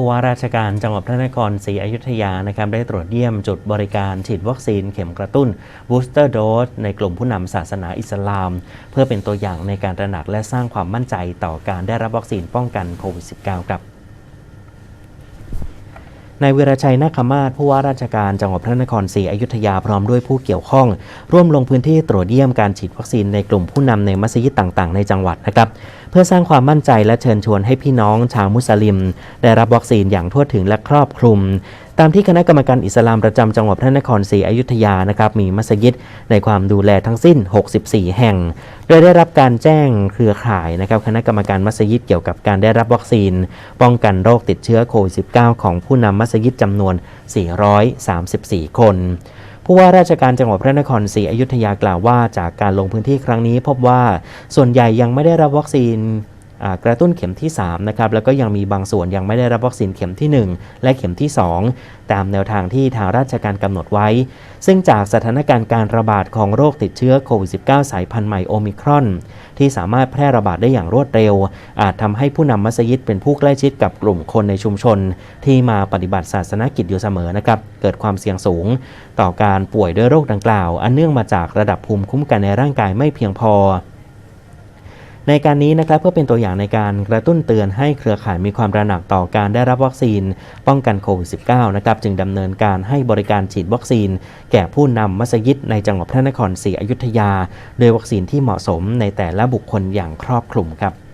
ผู้ว่าราชการจังหวัดพระนครศรีอยุธยานะครับได้ตรวจเยี่ยมจุดบริการฉีดวัคซีนเข็มกระตุ้น booster dose ในกลุ่มผู้นำศาสนาอิสลาม เพื่อเป็นตัวอย่างในการตระหนักและสร้างความมั่นใจต่อการได้รับวัคซีนป้องกันโควิด -19 ครับ นายวิรชัยนาคมาศผู้ว่าราชการจังหวัดพระนครศรีอยุธยาพร้อมด้วยผู้เกี่ยวข้อง ร่วมลงพื้นที่ตรวจเยี่ยมการฉีดวัคซีนในกลุ่มผู้นำในมัสยิดต่างๆ ในจังหวัดนะครับเพื่อสร้างความมั่นใจและเชิญชวนให้พี่น้องชาวมุสลิม ได้รับวัคซีนอย่างทั่วถึงและครอบคลุม ตามที่คณะกรรมการอิสลามประจำจังหวัดพระนครศรีอยุธยานะครับมีมัสยิดในความดูแลทั้งสิ้น 64 แห่ง โดยได้รับการแจ้งเครือข่ายนะครับคณะกรรมการมัสยิดเกี่ยวกับการได้รับวัคซีน ป้องกันโรคติดเชื้อโควิด -19 ของผู้นำมัสยิดจำนวน 434 คนผู้ว่าราชการจังหวัดพระนครศรีอยุธยากล่าวว่า จากการลงพื้นที่ครั้งนี้พบว่าส่วนใหญ่ยังไม่ได้รับวัคซีน กระตุ้นเข็มที่3นะครับแล้วก็ยังมีบางส่วนยังไม่ได้รับวัคซีนเข็มที่ 1 และเข็มที่ 2 ตามแนวทางที่ทางราชการกำหนดไว้ ซึ่งจากสถานการณ์การระบาดของโรคติดเชื้อโควิด -19 สายพันธุ์ใหม่โอมิครอน ที่สามารถแพร่ระบาดได้อย่างรวดเร็ว อาจทำให้ผู้นำมัสยิดเป็นผู้ใกล้ชิดกับกลุ่มคนในชุมชน ที่มาปฏิบัติศาสนกิจอยู่เสมอนะครับเกิดความเสี่ยงสูง ต่อการป่วยด้วยโรคดังกล่าว อันเนื่องมาจากระดับภูมิคุ้มกันในร่างกายไม่เพียงพอ ในการนี้นะครับเพื่อเป็นตัวอย่างในการกระตุ้นเตือนให้เครือข่ายมีความระหนักต่อการได้รับวัคซีน ป้องกันโควิด -19 นะครับจึงดำเนินการให้บริการฉีดวัคซีน แก่ผู้นำมัสยิดในจังหวัดพระนครศรีอยุธยา โดยวัคซีนที่เหมาะสมในแต่ละบุคคลอย่างครอบคลุมครับ